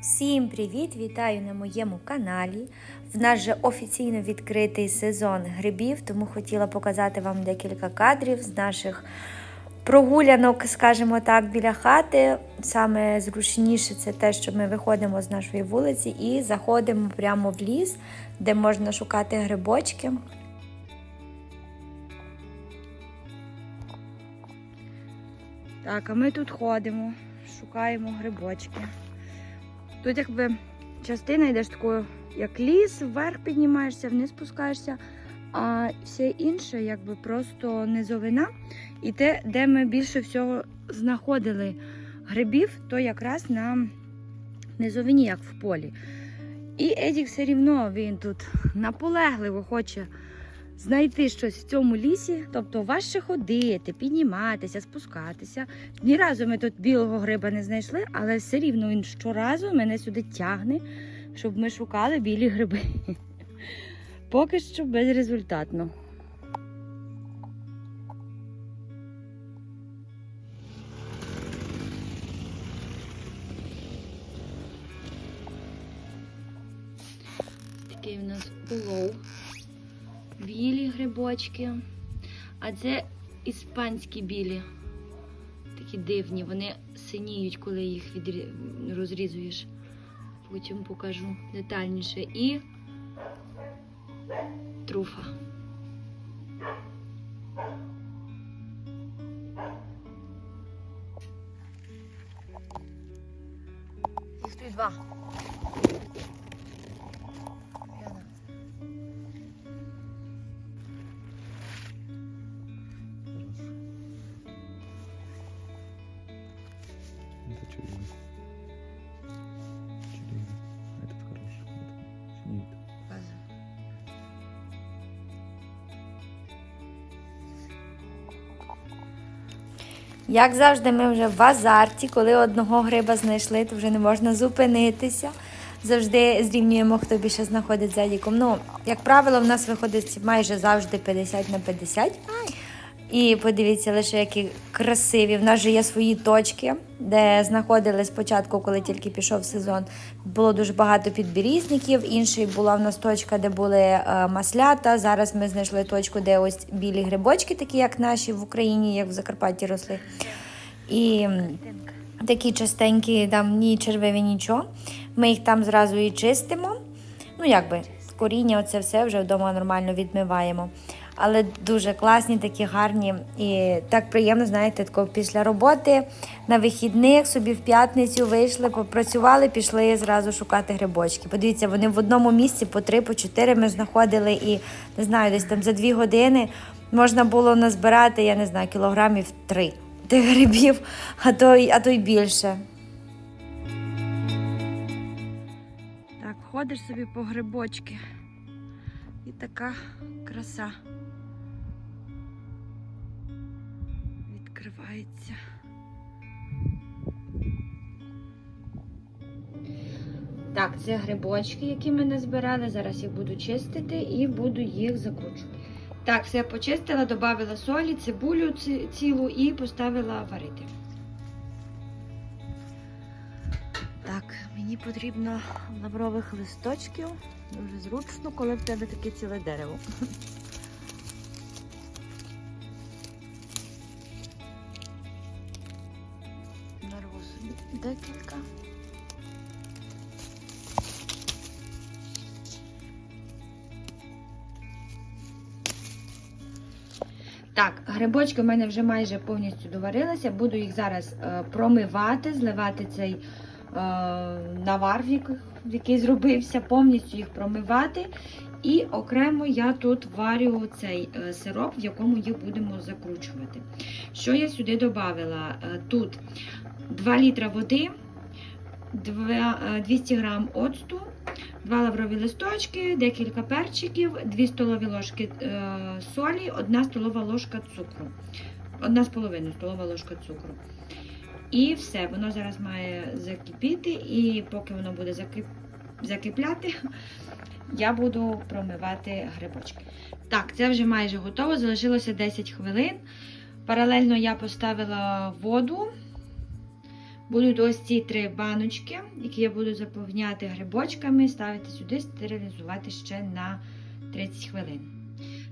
Всім привіт! Вітаю на моєму каналі. В нас же офіційно відкритий сезон грибів, тому хотіла показати вам декілька кадрів з наших прогулянок, скажімо так, біля хати. Саме зручніше це те, що ми виходимо з нашої вулиці і заходимо прямо в ліс, де можна шукати грибочки. Так, а ми тут ходимо, шукаємо грибочки. Тут якби частина йдеш такою, як ліс, вверх піднімаєшся, вниз спускаєшся, а все інше якби просто низовина. І те, де ми більше всього знаходили грибів, то якраз на низовині, як в полі. І Едік все рівно він тут наполегливо хоче знайти щось в цьому лісі, тобто важче ходити, підніматися, спускатися. Ні разу ми тут білого гриба не знайшли, але все рівно він щоразу мене сюди тягне, щоб ми шукали білі гриби. Поки що безрезультатно. Такий у нас улов. Білі грибочки. А це іспанські білі. Такі дивні. Вони синіють, коли їх відрі... розрізуєш. Потім покажу детальніше. І труфа. Їх тут два. Як завжди, ми вже в азарті, коли одного гриба знайшли, то вже не можна зупинитися. Завжди зрівнюємо, хто більше знаходить за діком. Ну, як правило, в нас виходить майже завжди 50 на 50. І подивіться лише, які красиві. В нас же є свої точки, де знаходили спочатку, коли тільки пішов сезон. Було дуже багато підберізників. Інший була в нас точка, де були е, маслята. Зараз ми знайшли точку, де ось білі грибочки, такі як наші в Україні, як в Закарпатті росли. І такі частенькі, там ні червиві, нічого. Ми їх там зразу і чистимо. Ну, якби коріння, оце все вже вдома нормально відмиваємо. Але дуже класні, такі гарні. І так приємно, знаєте, тако після роботи на вихідних собі в п'ятницю вийшли, попрацювали, пішли зразу шукати грибочки. Подивіться, вони в одному місці по три, по чотири ми знаходили, і не знаю, десь там за дві години можна було назбирати, я не знаю, кілограмів три тих грибів, а то, а то й більше. Так, ходиш собі по грибочки. І така краса. Відкривається. Так, це грибочки, які ми назбирали. Зараз їх буду чистити і буду їх закручувати. Так, все почистила, додала солі, цибулю цілу і поставила варити. Так, мені потрібно лаврових листочків. Дуже зручно, коли в тебе таке ціле дерево. Декілька. Так, грибочки в мене вже майже повністю доварилися. Буду їх зараз е, промивати, зливати цей е, навар, який, зробився, повністю їх промивати. І окремо я тут варю цей е, сироп, в якому їх будемо закручувати. Що я сюди додала? Тут 2 літра води, е, 200 грам оцту, 2 лаврові листочки, декілька перчиків, 2 столові ложки е, солі, 1 столова ложка цукру. Одна з половиною столова ложка цукру. І все, воно зараз має закипіти, і поки воно буде закип... закипляти, я буду промивати грибочки. Так, це вже майже готово, залишилося 10 хвилин. Паралельно я поставила воду Будуть ось ці три баночки, які я буду заповняти грибочками, ставити сюди, стерилізувати ще на 30 хвилин.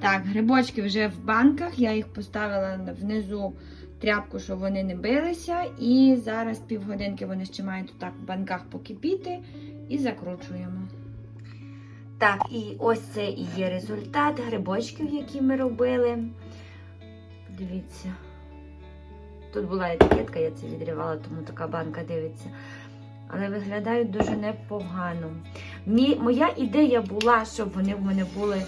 Так, грибочки вже в банках, я їх поставила внизу тряпку, щоб вони не билися. І зараз півгодинки вони ще мають так в банках покипіти і закручуємо. Так, і ось це і є результат грибочків, які ми робили. Дивіться. Тут була етикетка, я це відривала, тому така банка дивиться. Але виглядають дуже непогано. Мі, моя ідея була, щоб вони в мене були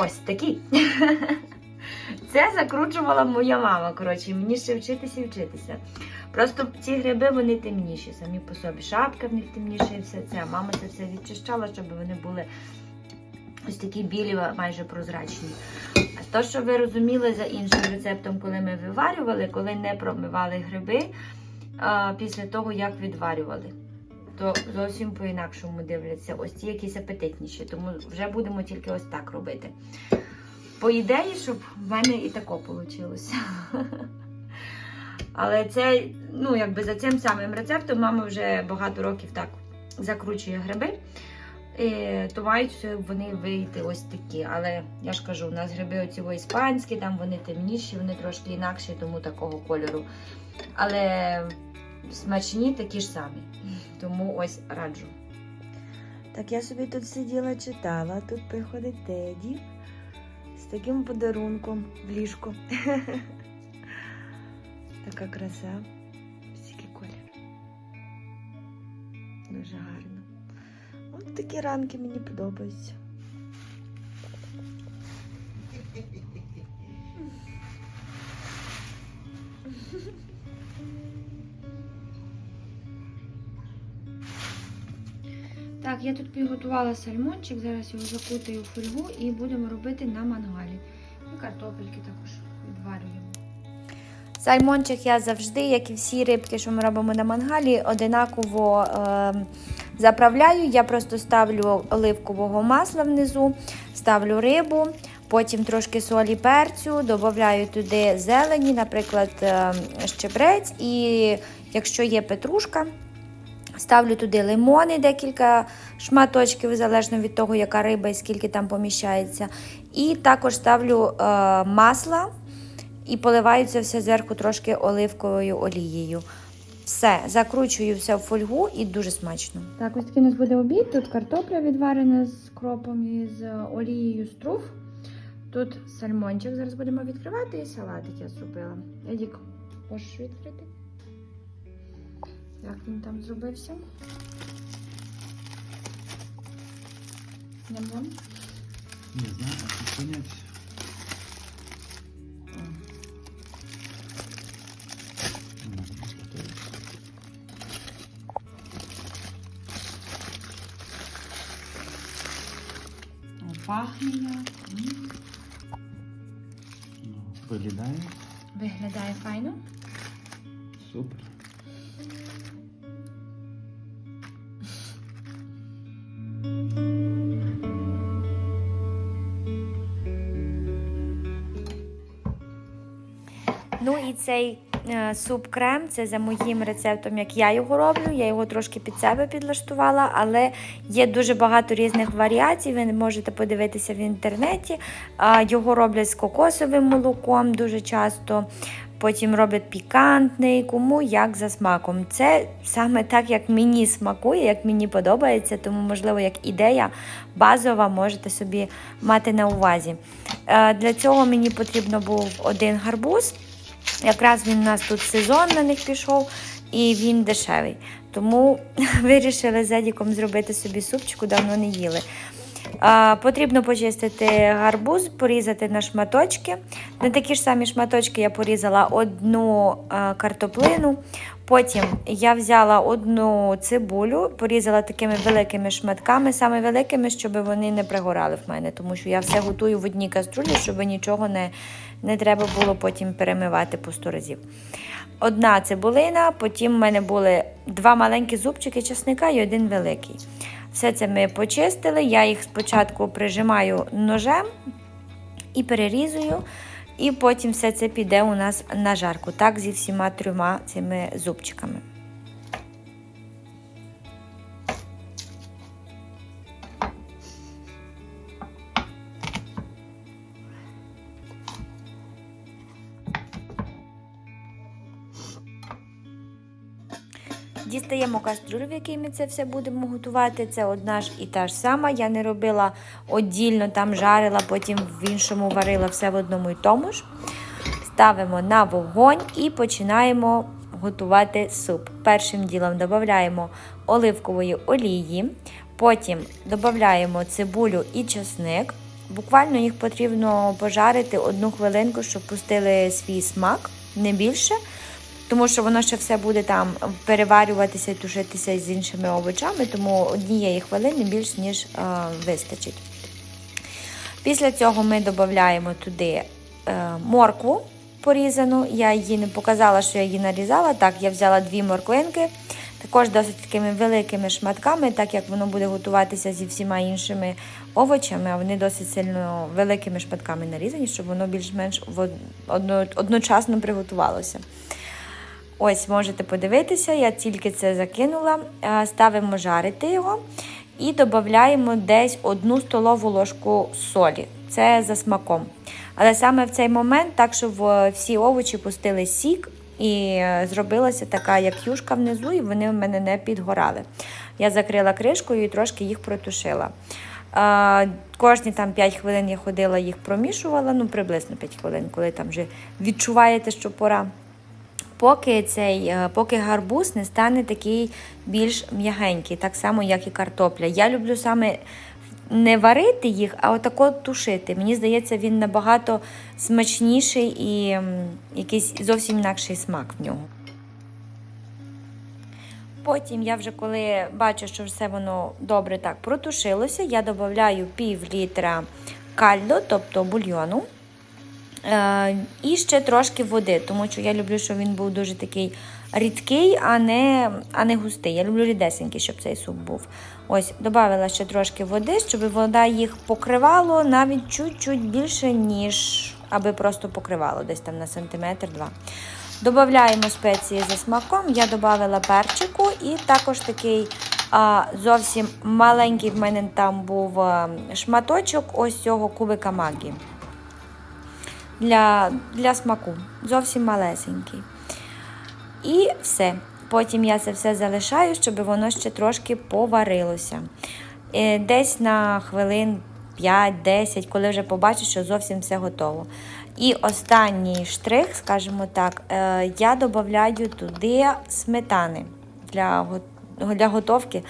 ось такі. Це закручувала моя мама. Коротше, мені ще вчитися і вчитися. Просто ці гриби вони темніші, самі по собі. Шапка в них темніша і все це. Мама це все відчищала, щоб вони були ось такі білі, майже прозрачні. То, що ви розуміли за іншим рецептом, коли ми виварювали, коли не промивали гриби а, після того, як відварювали, то зовсім по-інакшому дивляться. Ось ці якісь апетитніші, тому вже будемо тільки ось так робити. По ідеї, щоб в мене і тако вийшло. Але це, ну, якби за цим самим рецептом мама вже багато років так закручує гриби. Е, то мають вони вийти ось такі. Але я ж кажу, у нас гриби оці іспанські, там вони темніші, вони трошки інакші, тому такого кольору. Але смачні такі ж самі. Тому ось раджу. Так я собі тут сиділа, читала, тут приходить Теді з таким подарунком в ліжко. Така краса. Стільки колір. Дуже гарно. Такі ранки мені подобаються. Так, я тут підготувала сальмончик, зараз його закутаю в фольгу і будемо робити на мангалі. І картопельки також відварюємо. Сальмончик я завжди, як і всі рибки, що ми робимо на мангалі, одинаково е, заправляю. Я просто ставлю оливкового масла внизу, ставлю рибу, потім трошки солі перцю, додаю туди зелені, наприклад, е, щебрець, і якщо є петрушка, ставлю туди лимони, декілька шматочків, залежно від того, яка риба і скільки там поміщається. І також ставлю е, масла і поливаю це все зверху трошки оливковою олією. Все, закручую все в фольгу і дуже смачно. Так, ось такий у нас буде обід. Тут картопля відварена з кропом і з олією з труф. Тут сальмончик зараз будемо відкривати і салатик я зробила. Едік, можеш відкрити? Як він там зробився? Ням-ням. Не знаю, понять. Пахне як. Ну, Виглядає Виглядає файно. супер. Ну і цей е, суп-крем це за моїм рецептом, як я його роблю. Я його трошки під себе підлаштувала, але є дуже багато різних варіацій. Ви можете подивитися в інтернеті. Його роблять з кокосовим молоком дуже часто. Потім роблять пікантний, кому як за смаком. Це саме так, як мені смакує, як мені подобається, тому, можливо, як ідея базова можете собі мати на увазі. Е, Для цього мені потрібно був один гарбуз. Якраз він у нас тут сезон на них пішов, і він дешевий. Тому вирішили з Едіком зробити собі супчику, давно не їли. А, потрібно почистити гарбуз, порізати на шматочки. На такі ж самі шматочки я порізала одну картоплину. Потім я взяла одну цибулю, порізала такими великими шматками, саме великими, щоб вони не пригорали в мене, тому що я все готую в одній каструлі, щоб нічого не, не треба було потім перемивати по 100 разів. Одна цибулина, потім в мене були два маленькі зубчики чесника і один великий. Все це ми почистили. Я їх спочатку прижимаю ножем і перерізую, і потім все це піде у нас на жарку. Так зі всіма трьома цими зубчиками. Дістаємо кастрюлю, в якій ми це все будемо готувати. Це одна ж і та ж сама. Я не робила оддільно, там жарила, потім в іншому варила все в одному і тому ж. Ставимо на вогонь і починаємо готувати суп. Першим ділом додаємо оливкової олії, потім додаємо цибулю і чесник. Буквально їх потрібно пожарити одну хвилинку, щоб пустили свій смак, не більше, тому що воно ще все буде там переварюватися тушитися з іншими овочами, тому однієї хвилини більш ніж е, вистачить. Після цього ми додаємо туди е, моркву порізану. Я її не показала, що я її нарізала. Так, я взяла дві морквинки, також досить такими великими шматками, так як воно буде готуватися зі всіма іншими овочами, а вони досить сильно великими шматками нарізані, щоб воно більш-менш одночасно приготувалося. Ось можете подивитися, я тільки це закинула. Е, Ставимо жарити його і додаємо десь одну столову ложку солі. Це за смаком. Але саме в цей момент, так щоб е, всі овочі пустили сік і е, зробилася така як юшка внизу, і вони в мене не підгорали. Я закрила кришкою і трошки їх протушила. Кожні там 5 хвилин я ходила, їх промішувала, ну приблизно 5 хвилин, коли там вже відчуваєте, що пора поки цей, е, поки гарбуз не стане такий більш м'ягенький, так само, як і картопля. Я люблю саме не варити їх, а отако тушити. Мені здається, він набагато смачніший і якийсь зовсім інакший смак в нього. Потім я вже коли бачу, що все воно добре так протушилося, я додаю пів літра кальдо, тобто бульйону. Е, і ще трошки води, тому що я люблю, щоб він був дуже такий рідкий, а не, а не густий. Я люблю рідесенький, щоб цей суп був. Ось, додала ще трошки води, щоб вода їх покривало навіть чуть-чуть більше, ніж аби просто покривало, десь там на сантиметр-два. Додаємо спеції за смаком. Я додала перчику і також такий а, зовсім маленький в мене там був а, шматочок ось цього кубика магії для, для смаку. Зовсім малесенький. І все. Потім я це все залишаю, щоб воно ще трошки поварилося. Е, Десь на хвилин 5-10, коли вже побачу, що зовсім все готово. І останній штрих, скажімо так, е, я додаю туди сметани для, готовки.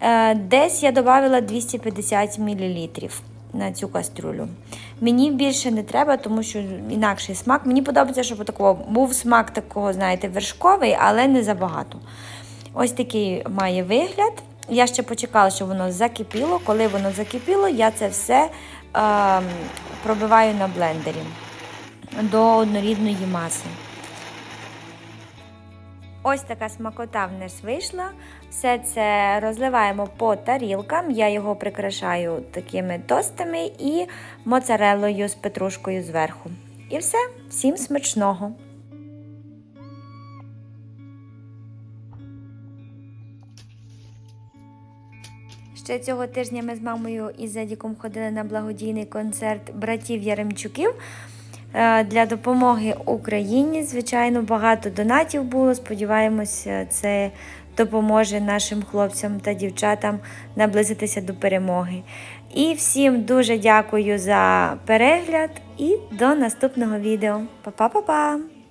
Е, Десь я додала 250 мл на цю кастрюлю. Мені більше не треба, тому що інакший смак. Мені подобається, щоб такого був смак такого, знаєте, вершковий, але не забагато. Ось такий має вигляд. Я ще почекала, щоб воно закипіло. Коли воно закипіло, я це все е, пробиваю на блендері до однорідної маси. Ось така смакота в нас вийшла. Все це розливаємо по тарілкам. Я його прикрашаю такими тостами і моцарелою з петрушкою зверху. І все, всім смачного! Ще цього тижня ми з мамою і Зедіком ходили на благодійний концерт братів Яремчуків для допомоги Україні. Звичайно, багато донатів було. Сподіваємося, це допоможе нашим хлопцям та дівчатам наблизитися до перемоги. І всім дуже дякую за перегляд і до наступного відео. Па-па-па-па!